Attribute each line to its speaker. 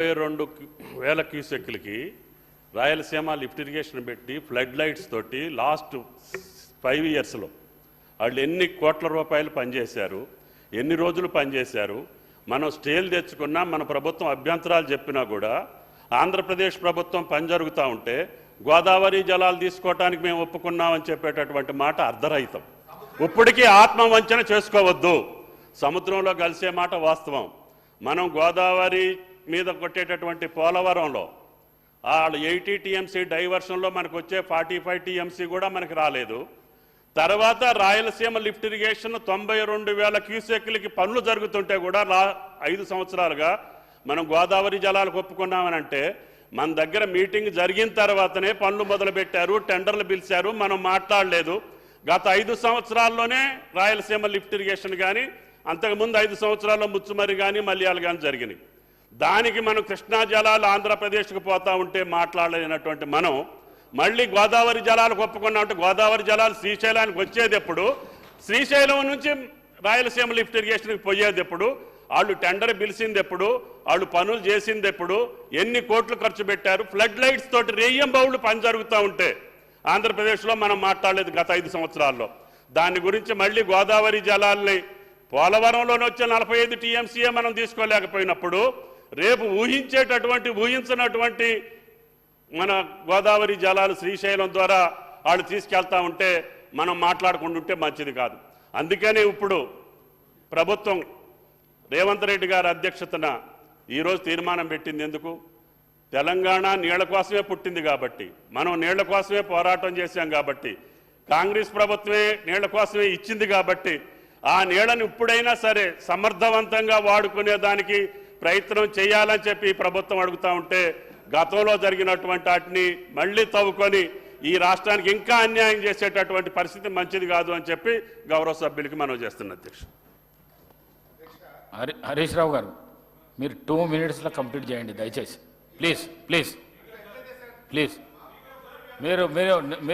Speaker 1: ముప్పై రెండు వేల క్యూసెక్లకి రాయలసీమ లిఫ్ట్ ఇరిగేషన్ పెట్టి ఫ్లడ్ లైట్స్ తోటి లాస్ట్ ఫైవ్ ఇయర్స్లో వాళ్ళు ఎన్ని కోట్ల రూపాయలు పనిచేశారు ఎన్ని రోజులు పనిచేశారు మనం స్టేలు తెచ్చుకున్నా మన ప్రభుత్వం అభ్యంతరాలు చెప్పినా కూడా ఆంధ్రప్రదేశ్ ప్రభుత్వం పని జరుగుతూ ఉంటే గోదావరి జలాలు తీసుకోవటానికి మేము ఒప్పుకున్నామని చెప్పేటటువంటి మాట అర్ధరహితం. ఇప్పటికీ ఆత్మవంచన చేసుకోవద్దు. సముద్రంలో కలిసే మాట వాస్తవం. మనం గోదావరి మీద కొట్టేటటువంటి పోలవరంలో వాళ్ళు ఎయిటీ టీఎంసీ డైవర్షన్లో మనకు వచ్చే ఫార్టీ ఫైవ్ టీఎంసీ కూడా మనకు రాలేదు. తర్వాత రాయలసీమ లిఫ్ట్ ఇరిగేషన్ తొంభై రెండు వేల క్యూసెక్లకి పనులు జరుగుతుంటే కూడా రా ఐదు సంవత్సరాలుగా మనం గోదావరి జలాలకు ఒప్పుకున్నామని అంటే మన దగ్గర మీటింగ్ జరిగిన తర్వాతనే పనులు మొదలుపెట్టారు టెండర్లు పిలిచారు మనం మాట్లాడలేదు. గత ఐదు సంవత్సరాల్లోనే రాయలసీమ లిఫ్ట్ ఇరిగేషన్ కానీ అంతకుముందు ఐదు సంవత్సరాల్లో ముచ్చుమరి కానీ మలయాళ కానీ జరిగినాయి. దానికి మనం కృష్ణా జలాలు ఆంధ్రప్రదేశ్కి పోతా ఉంటే మాట్లాడలేనటువంటి మనం మళ్ళీ గోదావరి జలాలకు ఒప్పుకున్నా అంటే గోదావరి జలాలు శ్రీశైలానికి వచ్చేది ఎప్పుడు? శ్రీశైలం నుంచి రాయలసీమ లిఫ్ట్ ఇరిగేషన్కి పోయేది ఎప్పుడు? వాళ్ళు టెండర్ పిలిచింది ఎప్పుడు? వాళ్ళు పనులు చేసింది ఎప్పుడు? ఎన్ని కోట్లు ఖర్చు పెట్టారు? ఫ్లడ్ లైట్స్ తోటి రేయం బౌళ్ళు పని జరుగుతూ ఉంటే ఆంధ్రప్రదేశ్లో మనం మాట్లాడలేదు గత ఐదు సంవత్సరాల్లో. దాని గురించి మళ్ళీ గోదావరి జలాల్ని పోలవరంలోనే వచ్చే నలభై ఐదు టీఎంసీఏ మనం తీసుకోలేకపోయినప్పుడు రేపు ఊహించేటటువంటి ఊహించినటువంటి మన గోదావరి జలాలు శ్రీశైలం ద్వారా వాళ్ళు తీసుకెళ్తా ఉంటే మనం మాట్లాడుకుంటుంటే మంచిది కాదు. అందుకనే ఇప్పుడు ప్రభుత్వం రేవంత్ రెడ్డి గారి అధ్యక్షతన ఈరోజు తీర్మానం పెట్టింది ఎందుకు? తెలంగాణ నీళ్ళ కోసమే పుట్టింది కాబట్టి మనం నీళ్ళ కోసమే పోరాటం చేశాం కాబట్టి కాంగ్రెస్ ప్రభుత్వమే నీళ్ళ కోసమే ఇచ్చింది కాబట్టి ఆ నీళ్ళను ఇప్పుడైనా సరే సమర్థవంతంగా వాడుకునే దానికి ప్రయత్నం చేయాలని చెప్పి ప్రభుత్వం అడుగుతా ఉంటే గతంలో జరిగినటువంటి వాటిని మళ్ళీ తవ్వుకొని ఈ రాష్ట్రానికి ఇంకా అన్యాయం చేసేటటువంటి పరిస్థితి మంచిది కాదు అని చెప్పి గౌరవ సభ్యులకి మనం చేస్తున్న అధ్యక్ష
Speaker 2: హరి హరీష్ రావు గారు మీరు టూ మినిట్స్లో కంప్లీట్ చేయండి దయచేసి. Please please please. మీరు మీరు